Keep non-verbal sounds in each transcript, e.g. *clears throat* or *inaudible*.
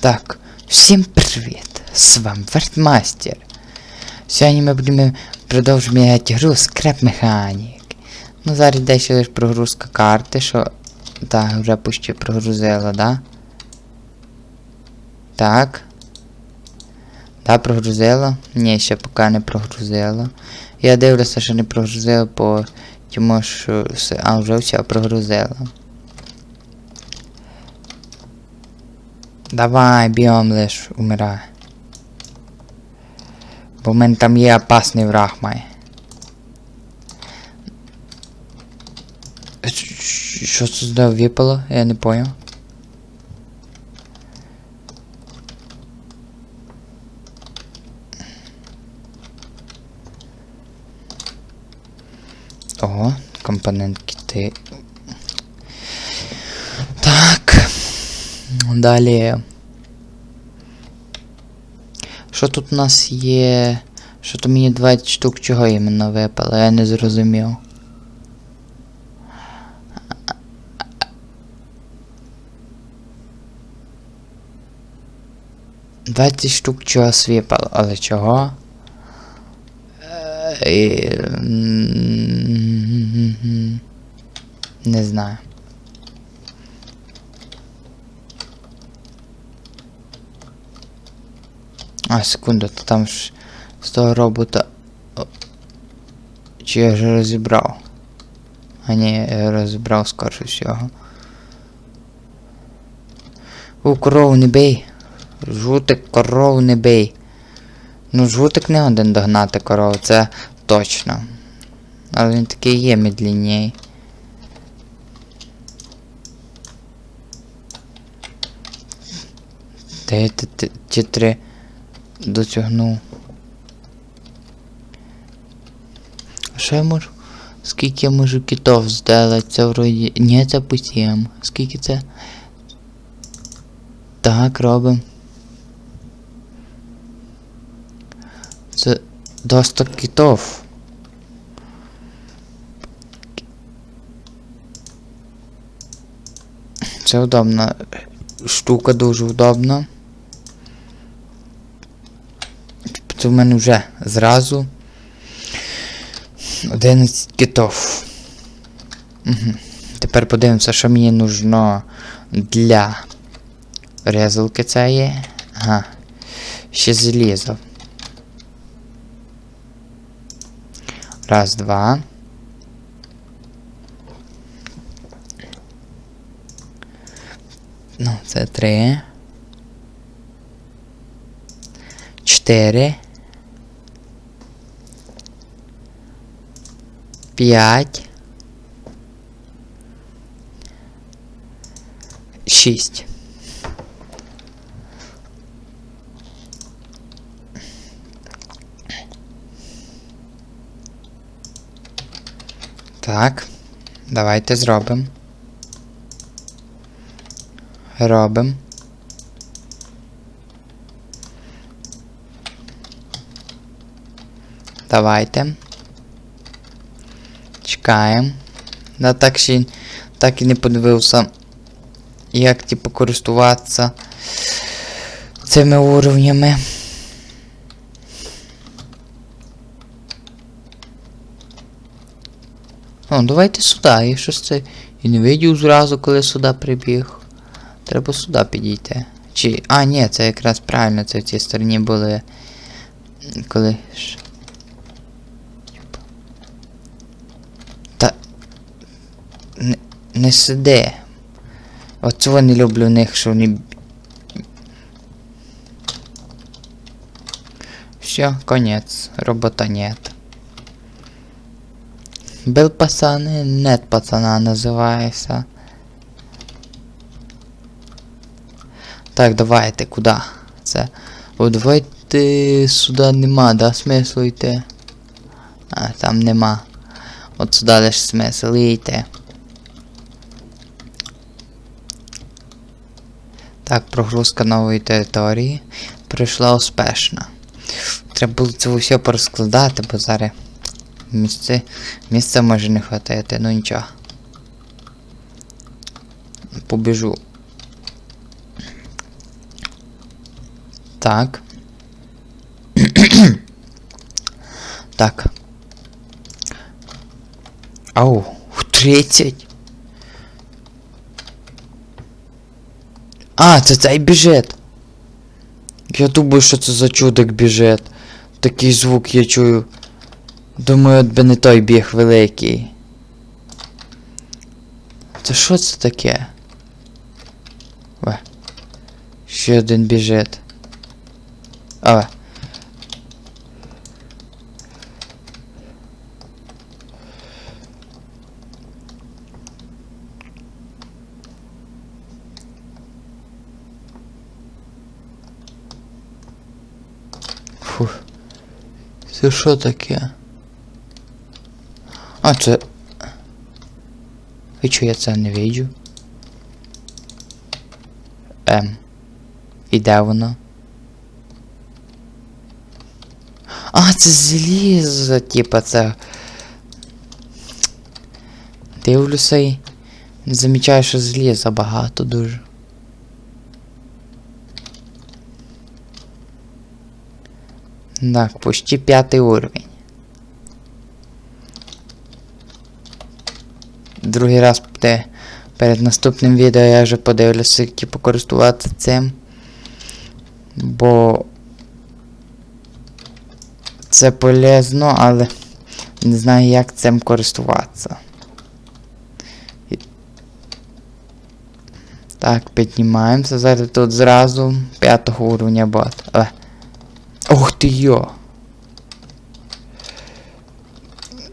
Так, всім привіт! З вами Вертмастер. Сьогодні ми будемо продовжувати гру Scrap Mechanic. Ну, зараз йде ще лише прогрузка карти, що. Так, вже почти прогрузила, да? Так. Да, прогрузила? Ні, ще поки не прогрузила. Я дивлюся, що не прогрузила, по тому що. А, вже все прогрузила. Давай, біом лиш умирай. Бо в там є опасний враг має. Щ- Що сюди випало? Я не понял. Ого, компонентки ти. Так. Далі. Що тут у нас є? Що то мені 20 штук чого іменно випало, я не зрозумів. Двадцять штук чогось випало, але чого? Е, Не знаю. А, секунду, то там ж з того робота. Чи я вже розібрав? А ні, я розібрав скорше всього. У корову не бей. Жутик корову не бей. Ну, жутик не один догнати корову, це точно. Але він такий є медленній. Де ти, три дотягнув. Що я можу? Скільки я можу китов зделати? Це вроді. Ні, це по 7. Скільки це? Так, робимо. Це до 100 китов. Це удобна штука, дуже удобна. Це в мене вже зразу 11 китов. Угу. Тепер подивимося, що мені нужно для резалки це є. Ага. Ще залізо. Раз, два. Ну, це три. Чотири. П'ять. Шість. Так. Давайте зробимо. Робимо. Давайте. Чекаємо. Да, так ще так і не подивився, як типу користуватися цими уровнями. О, давайте сюди, я щось це. І не видів зразу, коли сюди прибіг. Треба сюди підійти. Чи. А, ні, це якраз правильно, це в цій стороні були. Коли. ж- Та Не, не сиди. От цього не люблю в них, що вони. Все, конец. Робота нет. Был пацаны, нет пацана называется. Так, давайте, куди? Це. О, давайте сюди нема, да, смислу йти. А, там нема. От сюди лиш смисл і йти. Так, прогрузка нової території пройшла успішно. Треба було це все порозкладати, бо зараз місце, місця може не хватити, ну нічого. Побіжу. Так. так. Ау, 30. А, це цей біжить. Я думаю, що це за чудик біжить. Такий звук я чую. Думаю, от би не той біг великий. Це що це таке? Ве. Ще один біжить. Але. Це що таке? А, це. І чого я це не бачу? Ем. І де воно? А, це залізо, типа це. Дивлюся і не замічаю, що заліза багато дуже. Так, почти п'ятий уровень. Другий раз буде перед наступним відео я вже подивлюся, як типу, користуватися цим. Бо це полезно, але не знаю, як цим користуватися. Так, піднімаємося. Зараз тут зразу п'ятого уровня бот. Але. Ух ти йо!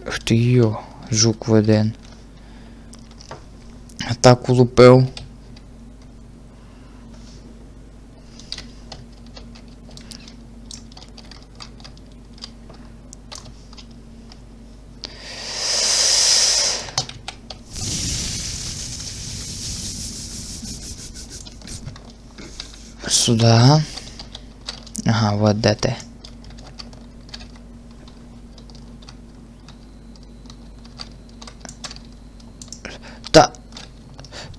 Ух ти йо, жук в один. Так улупив. Сюда. Ага, вот де ти. Та.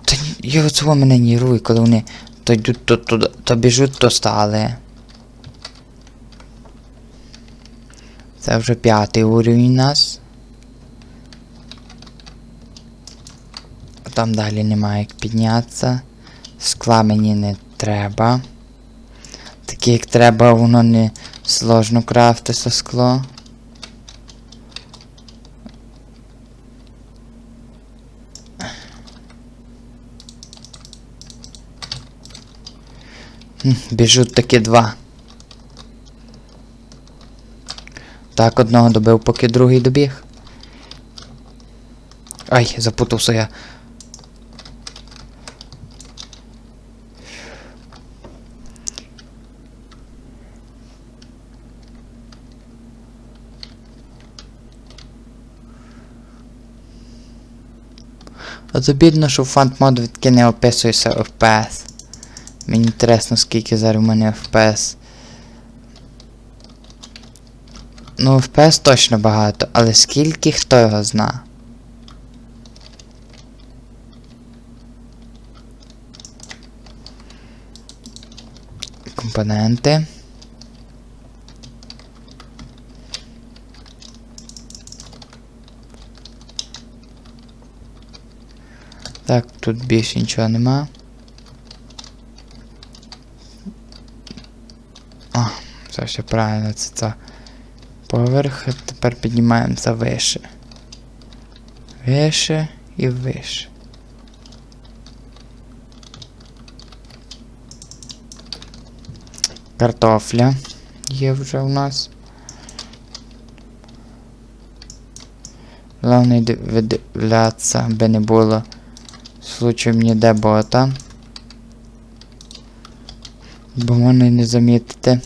Та я цього мене нервує, коли вони то йдуть, то туди, то біжуть, то стали. Це вже п'ятий уровень у нас. Там далі немає як піднятися. Скла мені не треба. Таке як треба, воно не сложно крафтиться скло. Біжуть такі два. Так, одного добив, поки другий добіг. Ай, запутався я. А це бідно, що фант мод відки не описується FPS. Мені інтересно, скільки зараз у мене FPS. Ну, FPS точно багато, але скільки хто його зна. Компоненти. Так, тут більше нічого нема. А, все ще правильно, це це поверх, тепер піднімаємося вище. Вище і вище. Картофля є вже у нас. Головне видивлятися, аби не було случаєм ніде бота. Бо мене не замітите.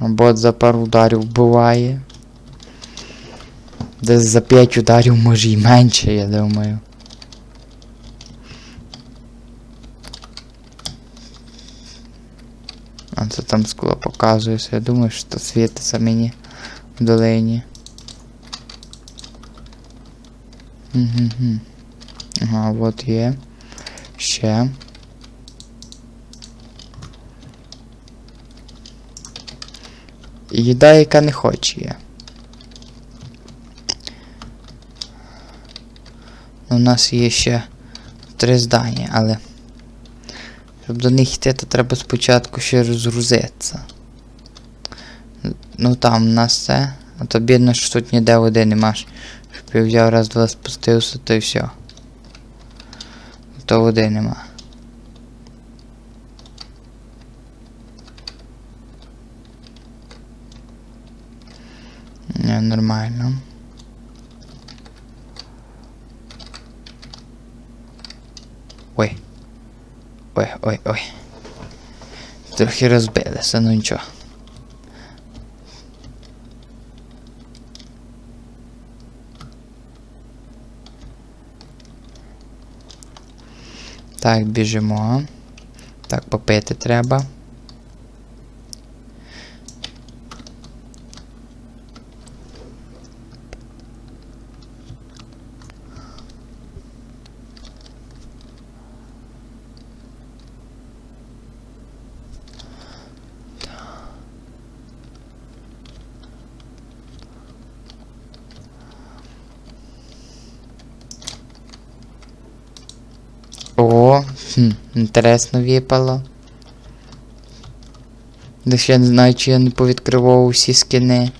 Бот за пару ударів вбиває. Десь за 5 ударів може і менше, я думаю. А це там скло показується. Я думаю, що світиться мені в долині. Угу. Ага, вот є. Ще. Їда, яка не хоче є. Ну, у нас є ще три здання, але щоб до них йти, то треба спочатку ще розгрузитися. Ну там у нас це. А то бідно, що тут ніде води немаш взяв раз, два спустився, то і все. То води нема. Не, нормально. Ой. Ой, ой, ой. Трохи розбилися, ну нічого. Так, біжимо. Так, попити треба. О, хм, інтересно випало. Да ще не знаю, чи я не повідкривав усі скини.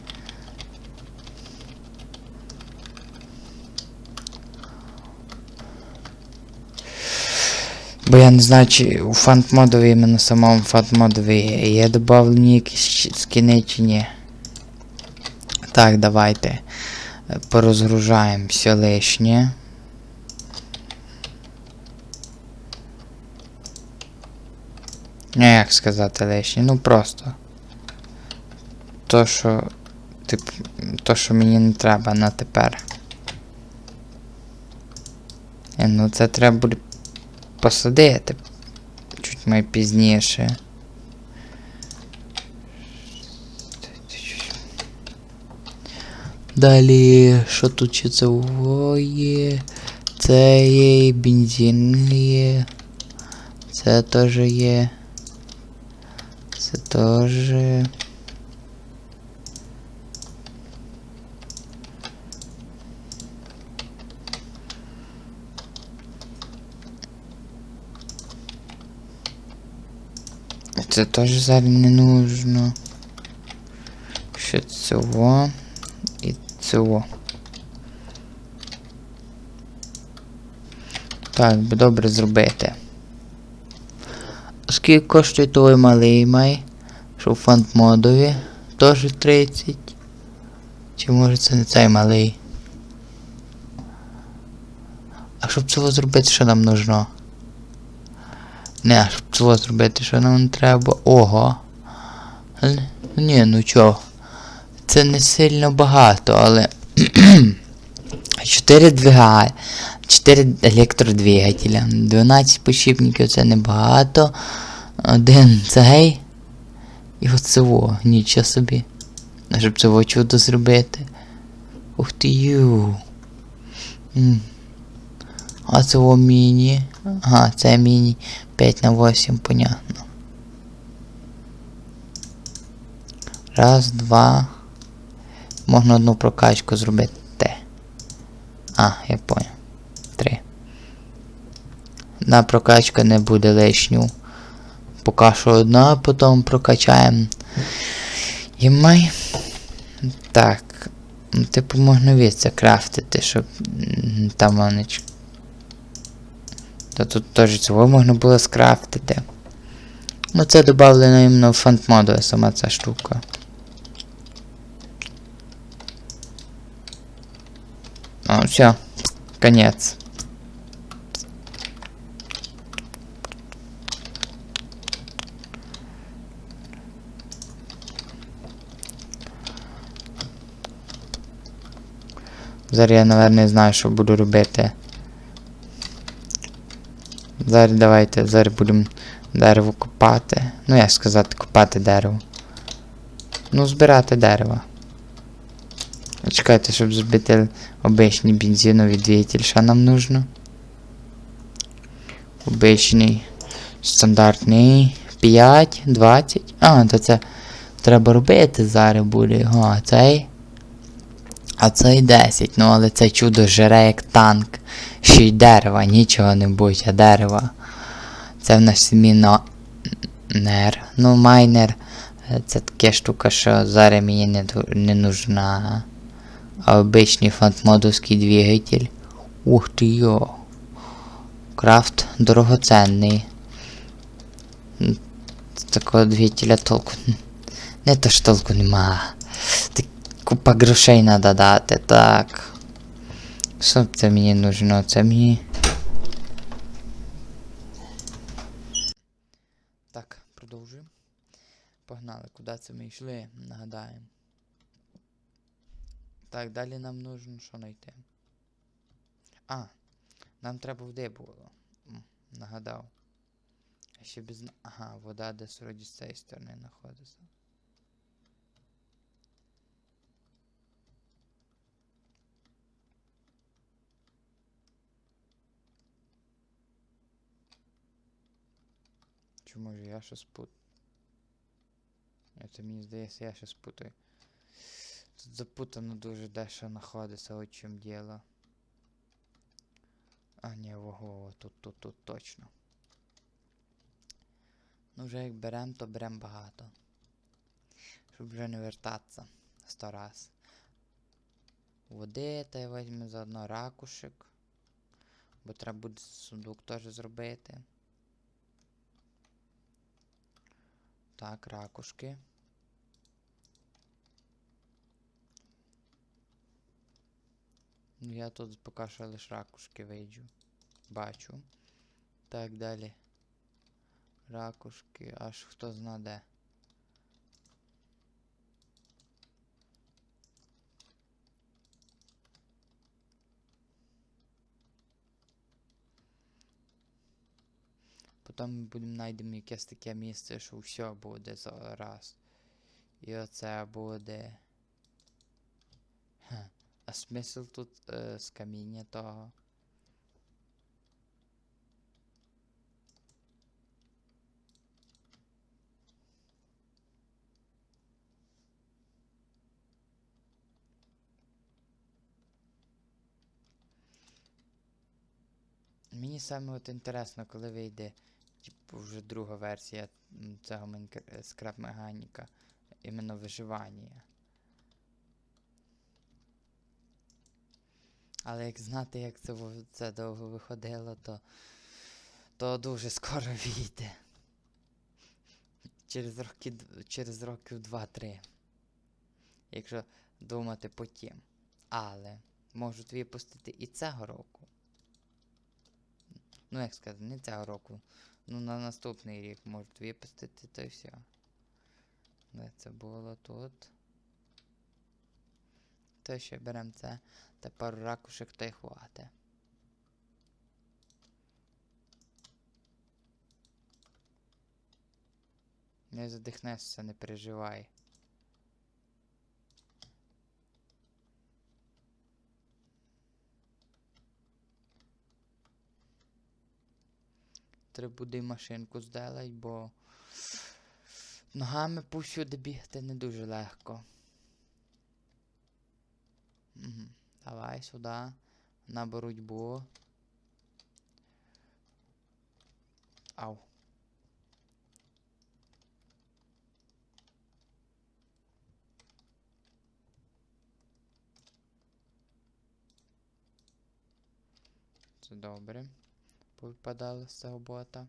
Бо я не знаю, чи у фант-модові, іменно самому фант-модові є додавлені якісь скини чи ні. Так, давайте. Порозгружаємо все лишнє. Як сказати лишнє? Ну просто. То, що. Тип, то, що мені не треба на тепер. Е, ну це треба буде посадити. Чуть май пізніше. Далі, що тут ще це О, є? Це є, бензин є. Це теж є. Теж. Це теж зараз не нужно. Ще цього і цього. Так, добре зробити. Скільки коштує той малий май? Що в фант-модові? Теж 30. Чи може це не цей малий? А щоб цього зробити, що нам нужно? Не, а щоб цього зробити, що нам треба? Ого. Ні, ну чого. Це не сильно багато, але. *clears throat* 4 двига... 4 електродвигателя. 12 почіпників це небагато. Один цей. І оцево, нічого собі. А щоб цього чудо зробити. Ух ти ю. А цього міні. Ага, це міні 5 на 8, понятно. Раз, два. Можна одну прокачку зробити. А, я понял. Три. Одна прокачка не буде лишню. Поки що одна, потім прокачаємо. І ми. Так. Ну, типу можна від це крафтити, щоб там вони. Та тут теж цього можна було скрафтити. Ну це додавлено іменно в фант-моду сама ця штука. А, все. Конец. Зараз я, наверное, знаю, що буду робити. Зараз давайте, зараз будемо дерево копати. Ну, як сказати, копати дерево. Ну, збирати дерево. Чекайте, щоб зробити обичний бензиновий двигатель, що нам нужно? Обичний стандартний 5, 20. А, то це треба робити зараз буде а цей. А цей 10, ну але це чудо жере як танк. Ще й дерева, нічого не будь, а дерева. Це в нас сміно нер. Ну, майнер. Це таке штука, що зараз мені не, не нужна. А обичний фантмодовський двигатель. Ух ти йо. Крафт дорогоценний. Такого двигателя толку. Не то ж толку нема. Так купа грошей надо дати, так. Що це мені нужно? Це мені. Так, продовжуємо. Погнали, куди це ми йшли, нагадаємо. Так, далі нам нужно що знайти. А, нам треба води було. Нагадав. Ще без... Ага, вода десь вроді з цієї сторони знаходиться. Чи може я щось пут... Це мені здається, я щось путаю. Тут запутано дуже дещо знаходиться, от чим діло. А, ні, ого, тут, тут, тут точно. Ну вже як берем, то берем багато. Щоб вже не вертатися сто раз. Води та й візьмемо заодно ракушек. Бо треба буде сундук теж зробити. Так, ракушки. Ну я тут поки що лише ракушки вийду. Бачу. Так, далі. Ракушки, аж хто зна де. Потім ми будемо знайдемо якесь таке місце, що все буде зараз. І оце буде. А смисл тут е, з каміння того. Мені саме от інтересно, коли вийде типу, вже друга версія цього е, скраб механіка, іменно виживання. Але як знати, як це, це довго виходило, то, то дуже скоро *laughs* війде. Через роки, через років 2-3. Якщо думати потім. Але можуть випустити і цього року. Ну, як сказати, не цього року. Ну, на наступний рік можуть випустити, то й все. Де це було тут? То ще беремо це. Та пару ракушек та й хвате. Не задихнешся, не переживай. Треба буде машинку зделать, бо ногами повсюди бігти не дуже легко. Угу. Давай сюди. На боротьбу. Ау. Це добре. Повипадало з цього бота.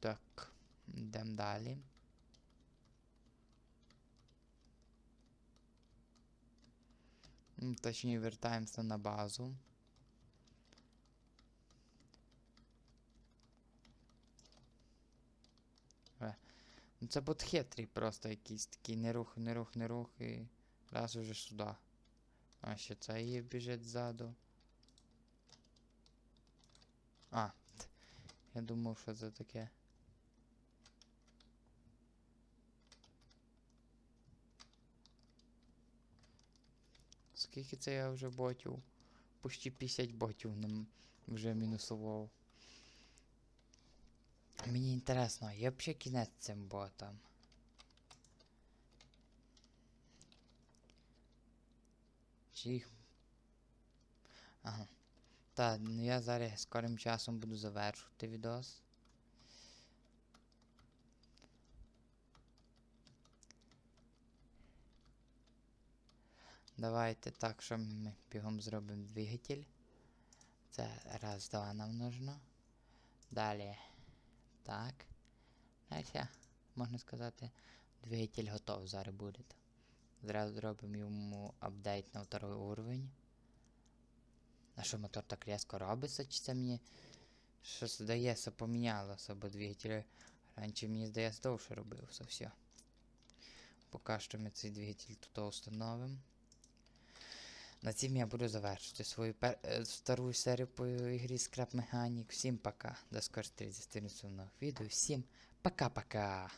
Так, йдемо далі. Точніше, вертаємося на базу. Е, Ну це бот хитрий просто якийсь такий не рух, не рух, не рух і раз уже сюди. А ще це є біжить ззаду. А, я думав, що це таке. Скільки це я вже ботів? Почти 50 ботів вже мінусував. Мені інтересно, є б ще кінець цим ботам? Чи. Ага. Та, ну я зараз скорим часом буду завершувати відос. Давайте так, що ми бігом зробимо двигатель. Це раз, два нам нужно. Далі. Так. Далі, можна сказати, двигатель готов зараз буде. Зразу зробимо йому апдейт на второй уровень. А що мотор так різко робиться, чи це мені щось здається помінялося, бо двигатель раніше мені здається довше робився все. Поки що ми цей двигатель тут встановимо. На цим я буду завершити свою пер... е, вторую серію по ігрі Scrap Mechanic. Всім пока. До скорості зустрінемося в нових відео. Всім пока-пока.